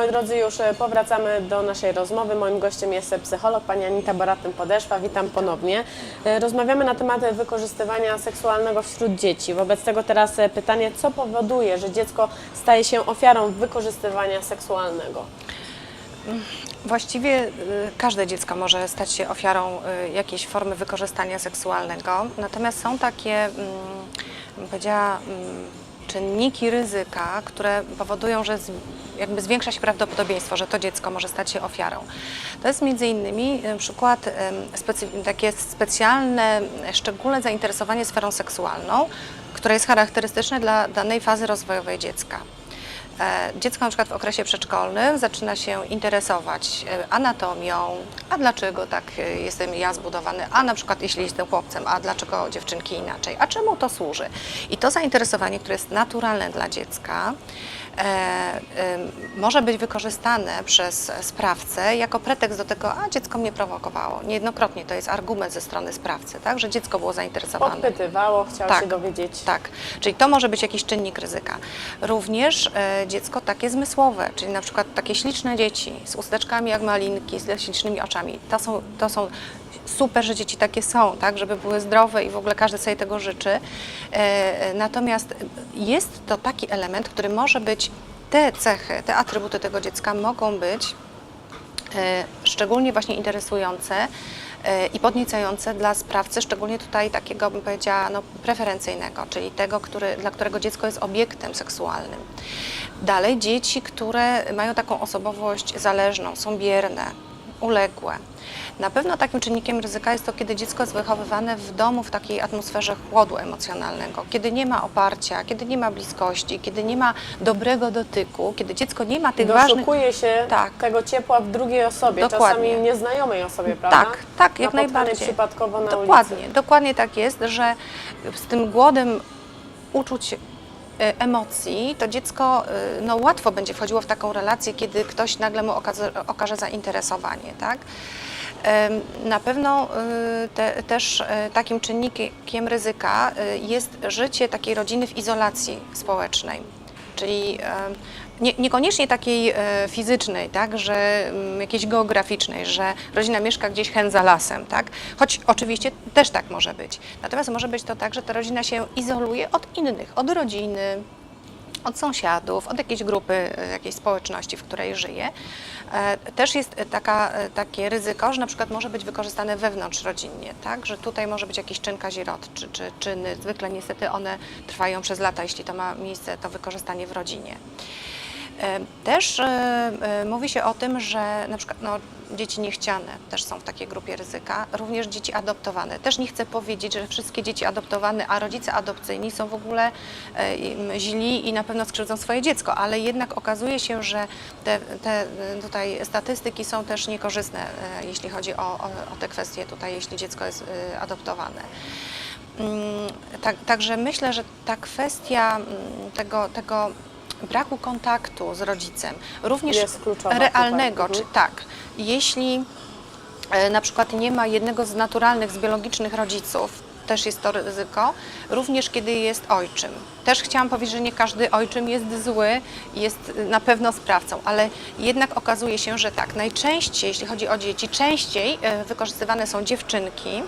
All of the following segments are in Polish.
moi drodzy, już e, powracamy do naszej rozmowy. Moim gościem jest psycholog pani Anita Baratyn-Podeszwa. Witam ponownie. E, Rozmawiamy na temat wykorzystywania seksualnego wśród dzieci. Wobec tego teraz e, pytanie, co powoduje, że dziecko staje się ofiarą wykorzystywania seksualnego? Właściwie y, każde dziecko może stać się ofiarą y, jakiejś formy wykorzystania seksualnego, natomiast są takie, mm, powiedziała, mm, czynniki ryzyka, które powodują, że jakby zwiększa się prawdopodobieństwo, że to dziecko może stać się ofiarą. To jest między innymi przykład takie specjalne, szczególne zainteresowanie sferą seksualną, które jest charakterystyczne dla danej fazy rozwojowej dziecka. E, Dziecko na przykład w okresie przedszkolnym zaczyna się interesować e, anatomią, a dlaczego tak e, jestem ja zbudowany, a na przykład jeśli jestem chłopcem, a dlaczego dziewczynki inaczej, a czemu to służy? I to zainteresowanie, które jest naturalne dla dziecka, może być wykorzystane przez sprawcę jako pretekst do tego, a dziecko mnie prowokowało. Niejednokrotnie to jest argument ze strony sprawcy, tak, że dziecko było zainteresowane. Podpytywało, chciało Tak. się dowiedzieć. Tak, czyli to może być jakiś czynnik ryzyka. Również e, dziecko takie zmysłowe, czyli na przykład takie śliczne dzieci z usteczkami jak malinki, z ślicznymi oczami. To są, to są super, że dzieci takie są, tak, żeby były zdrowe i w ogóle każdy sobie tego życzy. E, natomiast jest to taki element, który może być, te cechy, te atrybuty tego dziecka mogą być e, szczególnie właśnie interesujące e, i podniecające dla sprawcy, szczególnie tutaj takiego, bym powiedziała, no, preferencyjnego, czyli tego, który, dla którego dziecko jest obiektem seksualnym. Dalej dzieci, które mają taką osobowość zależną, są bierne, uległe. Na pewno takim czynnikiem ryzyka jest to, kiedy dziecko jest wychowywane w domu w takiej atmosferze chłodu emocjonalnego, kiedy nie ma oparcia, kiedy nie ma bliskości, kiedy nie ma dobrego dotyku, kiedy dziecko nie ma tych ważnych... Doszukuje się Tak. tego ciepła w drugiej osobie, Dokładnie. czasami nieznajomej osobie, prawda? Tak, tak, jak najbardziej. przypadkowo na Dokładnie, ulicy. dokładnie tak jest, że z tym głodem uczuć e, emocji, to dziecko e, no, łatwo będzie wchodziło w taką relację, kiedy ktoś nagle mu okaże, okaże zainteresowanie, tak? Na pewno e, te, też e, takim czynnikiem ryzyka e, jest życie takiej rodziny w izolacji społecznej. Czyli nie, niekoniecznie takiej e, fizycznej, tak, że mm, jakiejś geograficznej, że rodzina mieszka gdzieś hen za lasem, tak? Choć oczywiście też tak może być. Natomiast może być to tak, że ta rodzina się izoluje od innych, od rodziny, od sąsiadów, od jakiejś grupy, e, jakiejś społeczności, w której żyje. E, Też jest taka, e, takie ryzyko, że na przykład może być wykorzystane wewnątrz rodzinnie, tak? że tutaj może być jakiś czyn kazirot, czy, czy czyny, zwykle niestety one trwają przez lata, jeśli to ma miejsce, to wykorzystanie w rodzinie. E, Też e, e, mówi się o tym, że na przykład no, dzieci niechciane też są w takiej grupie ryzyka, również dzieci adoptowane. Też nie chcę powiedzieć, że wszystkie dzieci adoptowane, a rodzice adopcyjni są w ogóle źli i na pewno skrzywdzą swoje dziecko, ale jednak okazuje się, że te, te tutaj statystyki są też niekorzystne, jeśli chodzi o, o, o te kwestie tutaj, jeśli dziecko jest adoptowane. Mm, Tak, także myślę, że ta kwestia mm, tego, tego braku kontaktu z rodzicem, również realnego, tutaj. czy tak, jeśli e, na przykład nie ma jednego z naturalnych, z biologicznych rodziców, też jest to ryzyko, również kiedy jest ojczym. Też chciałam powiedzieć, że nie każdy ojczym jest zły, jest na pewno sprawcą, ale jednak okazuje się, że tak, najczęściej, jeśli chodzi o dzieci, częściej e, wykorzystywane są dziewczynki.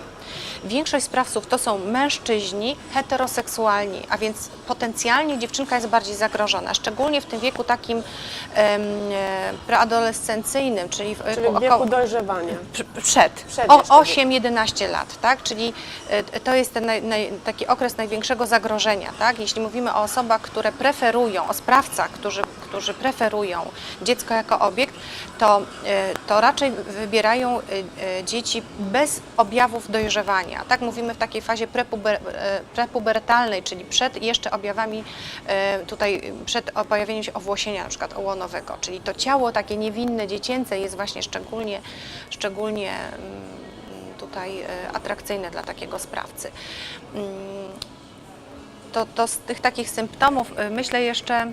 Większość sprawców to są mężczyźni heteroseksualni, a więc potencjalnie dziewczynka jest bardziej zagrożona, szczególnie w tym wieku takim em, e, preadolescencyjnym, czyli w, Czyli w wieku dojrzewania. Pr- Przed, Przed o, jeszcze 8-11 lat, tak? Czyli e, to jest ten naj, naj, taki okres największego zagrożenia, tak? Jeśli mówimy o osobach, które preferują, o sprawcach, którzy, którzy preferują dziecko jako obiekt, to, e, to raczej wybierają e, e, dzieci bez objawów dojrzewania, tak? Mówimy w takiej fazie prepuber, prepubertalnej, czyli przed jeszcze objawami, tutaj przed pojawieniem się owłosienia na przykład ołonowego, czyli to ciało takie niewinne, dziecięce jest właśnie szczególnie, szczególnie mm, tutaj e, atrakcyjne dla takiego sprawcy. Mm, To, to z tych takich symptomów e, myślę jeszcze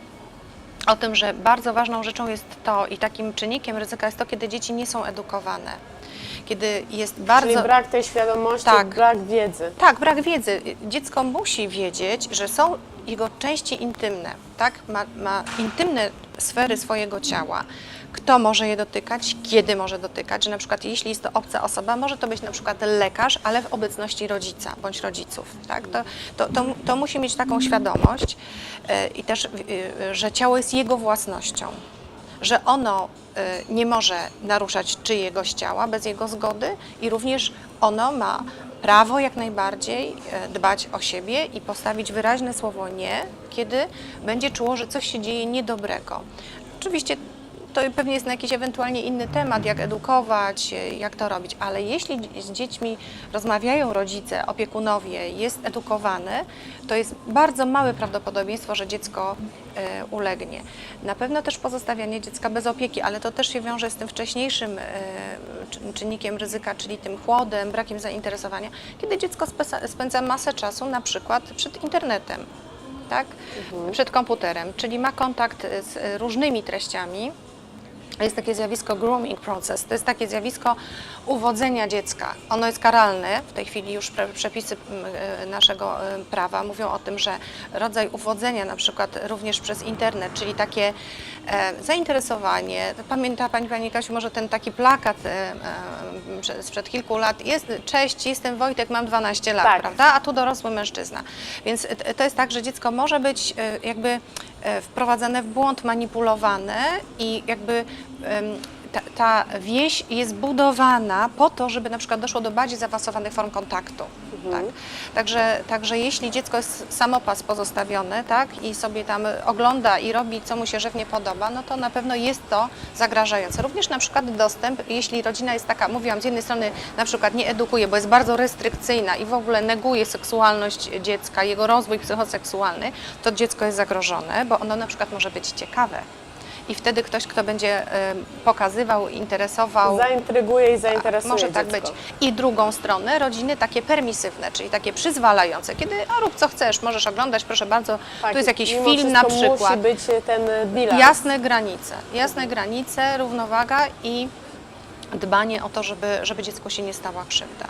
o tym, że bardzo ważną rzeczą jest to i takim czynnikiem ryzyka jest to, kiedy dzieci nie są edukowane. Kiedy jest bardzo. Czyli brak tej świadomości, Tak. brak wiedzy. Tak, brak wiedzy. Dziecko musi wiedzieć, że są jego części intymne, tak? Ma, ma intymne sfery swojego ciała, kto może je dotykać, kiedy może dotykać, że na przykład jeśli jest to obca osoba, może to być na przykład lekarz, ale w obecności rodzica bądź rodziców. Tak? To, to, to, to musi mieć taką świadomość e, i też, y, że ciało jest jego własnością że ono y, nie może naruszać czyjegoś ciała bez jego zgody i również ono ma prawo jak najbardziej dbać o siebie i postawić wyraźne słowo nie, kiedy będzie czuło, że coś się dzieje niedobrego. Oczywiście to pewnie jest na jakiś ewentualnie inny temat, jak edukować, jak to robić, ale jeśli z dziećmi rozmawiają rodzice, opiekunowie, jest edukowany, to jest bardzo małe prawdopodobieństwo, że dziecko e, ulegnie. Na pewno też pozostawianie dziecka bez opieki, ale to też się wiąże z tym wcześniejszym e, czy- czynnikiem ryzyka, czyli tym chłodem, brakiem zainteresowania, kiedy dziecko spędza masę czasu na przykład przed internetem, tak? przed komputerem, czyli ma kontakt z różnymi treściami. Jest takie zjawisko grooming process, to jest takie zjawisko uwodzenia dziecka. Ono jest karalne, w tej chwili już przepisy e, naszego e, prawa mówią o tym, że rodzaj uwodzenia na przykład również przez internet, czyli takie e, zainteresowanie. Pamięta Pani, Pani Kasiu, może ten taki plakat prze- sprzed kilku lat, jest, cześć, jestem Wojtek, mam 12 lat, Tak. prawda? a tu dorosły mężczyzna. Więc to jest tak, że dziecko może być jakby wprowadzane w błąd, manipulowane i jakby ta, ta wieś jest budowana po to, żeby na przykład doszło do bardziej zaawansowanych form kontaktu. Tak? Także, także jeśli dziecko jest samopas pozostawione tak, i sobie tam ogląda i robi, co mu się żywnie podoba, no to na pewno jest to zagrażające. Również na przykład dostęp, jeśli rodzina jest taka, mówiłam, z jednej strony na przykład nie edukuje, bo jest bardzo restrykcyjna i w ogóle neguje seksualność dziecka, jego rozwój psychoseksualny, to dziecko jest zagrożone, bo ono na przykład może być ciekawe. I wtedy ktoś, kto będzie pokazywał, interesował, Zaintryguje i zainteresuje może tak dziecko. być. I drugą stronę rodziny takie permisywne, czyli takie przyzwalające, kiedy a rób co chcesz, możesz oglądać, proszę bardzo, Tak, tu jest jakiś film na przykład. musi być ten bilans. Jasne granice, jasne granice, równowaga i dbanie o to, żeby, żeby dziecku się nie stała krzywda.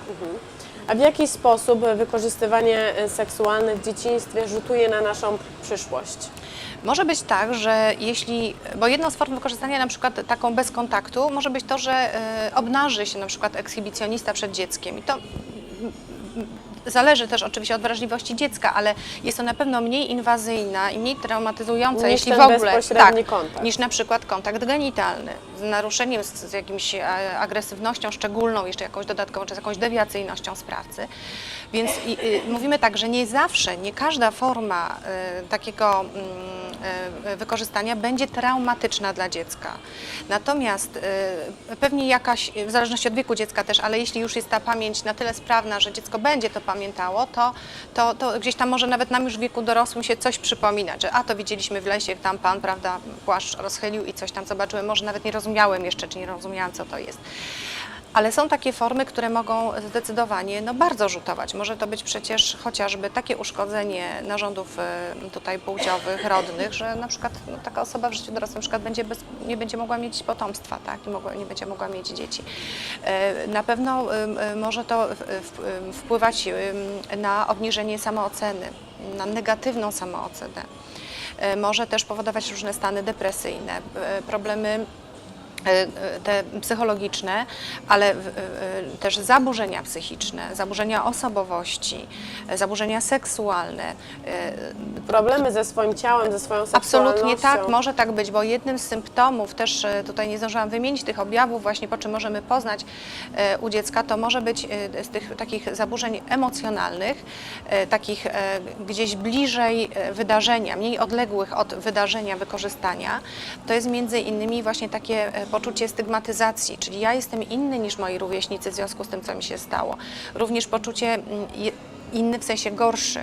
A w jaki sposób wykorzystywanie e, seksualne w dzieciństwie rzutuje na naszą przyszłość? Może być tak, że jeśli, bo jedną z form wykorzystania na przykład taką bez kontaktu może być to, że e, obnaży się na przykład ekshibicjonista przed dzieckiem i to zależy też oczywiście od wrażliwości dziecka, ale jest to na pewno mniej inwazyjna i mniej traumatyzująca, Niż jeśli w ogóle bezpośredni kontakt. niż na przykład kontakt genitalny naruszeniem, z, jakimś e, agresywnością szczególną, jeszcze jakąś dodatkową, czy z jakąś dewiacyjnością sprawcy. Więc i, y, mówimy tak, że nie zawsze, nie każda forma y, takiego mm, y, wykorzystania będzie traumatyczna dla dziecka. Natomiast y, pewnie jakaś, w zależności od wieku dziecka też, ale jeśli już jest ta pamięć na tyle sprawna, że dziecko będzie to pamiętało, to, to, to gdzieś tam może nawet nam już w wieku dorosłym się coś przypominać, że a to widzieliśmy w lesie, tam pan, prawda, płaszcz rozchylił i coś tam zobaczyłem, może nawet nie rozumiałem jeszcze, czy nie rozumiałam, co to jest. Ale są takie formy, które mogą zdecydowanie no, bardzo rzutować. Może to być przecież chociażby takie uszkodzenie narządów y, tutaj płciowych, rodnych, że na przykład no, taka osoba w życiu dorosłym na przykład będzie bez, nie będzie mogła mieć potomstwa, tak? nie, mogła, nie będzie mogła mieć dzieci. E, Na pewno y, może to wpływać na obniżenie samooceny, na negatywną samoocenę. Może też powodować różne stany depresyjne, problemy te psychologiczne, ale e, też zaburzenia psychiczne, zaburzenia osobowości, e, zaburzenia seksualne. e, Problemy ze swoim ciałem, ze swoją seksualnością. Absolutnie tak, może tak być, bo jednym z symptomów, też e, tutaj nie zdążyłam wymienić tych objawów, właśnie po czym możemy poznać e, u dziecka, to może być e, z tych takich zaburzeń emocjonalnych, e, takich e, gdzieś bliżej e, wydarzenia, mniej odległych od wydarzenia wykorzystania, to jest między innymi właśnie takie e, poczucie stygmatyzacji, czyli ja jestem inny niż moi rówieśnicy w związku z tym, co mi się stało. Również poczucie mm, inny w sensie gorszy,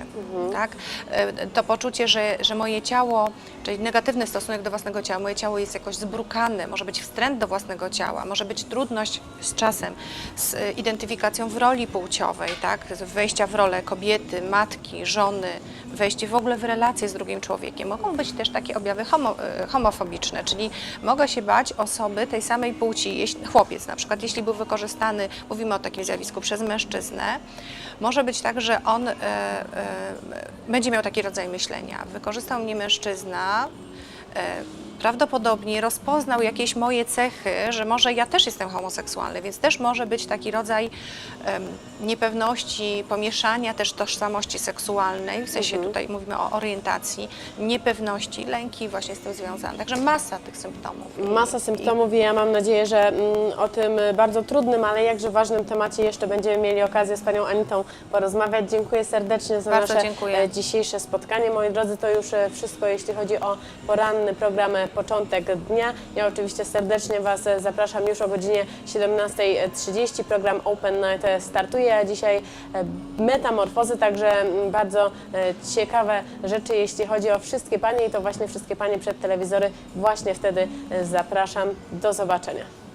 tak? E, To poczucie, że, że moje ciało, czyli negatywny stosunek do własnego ciała, moje ciało jest jakoś zbrukane, może być wstręt do własnego ciała, może być trudność z czasem, z e, identyfikacją w roli płciowej, tak? Z Wejścia w rolę kobiety, matki, żony, wejście w ogóle w relacje z drugim człowiekiem. Mogą być też takie objawy homo, e, homofobiczne, czyli mogę się bać osoby tej samej płci, jeśli, chłopiec na przykład, jeśli był wykorzystany, mówimy o takim zjawisku, przez mężczyznę, może być tak, że on e, e, będzie miał taki rodzaj myślenia. Wykorzystał mnie mężczyzna, prawdopodobnie rozpoznał jakieś moje cechy, że może ja też jestem homoseksualny, więc też może być taki rodzaj niepewności, pomieszania też tożsamości seksualnej, w sensie tutaj mówimy o orientacji, niepewności, lęki właśnie z tym związane. Także masa tych symptomów. Masa symptomów i ja mam nadzieję, że mm, o tym bardzo trudnym, ale jakże ważnym temacie jeszcze będziemy mieli okazję z Panią Anitą porozmawiać. Dziękuję serdecznie za Bardzo nasze dziękuję. e, dzisiejsze spotkanie. Moi drodzy, to już e, wszystko, jeśli chodzi o poranny program Początek Dnia. Ja oczywiście serdecznie Was zapraszam już o godzinie 17.30. Program Open Night startuje, a dzisiaj e, metamorfozy, także mm, bardzo e, ciekawe rzeczy, jeśli chodzi o wszystkie Panie i to właśnie wszystkie Panie przed telewizory. Właśnie wtedy e, zapraszam. Do zobaczenia.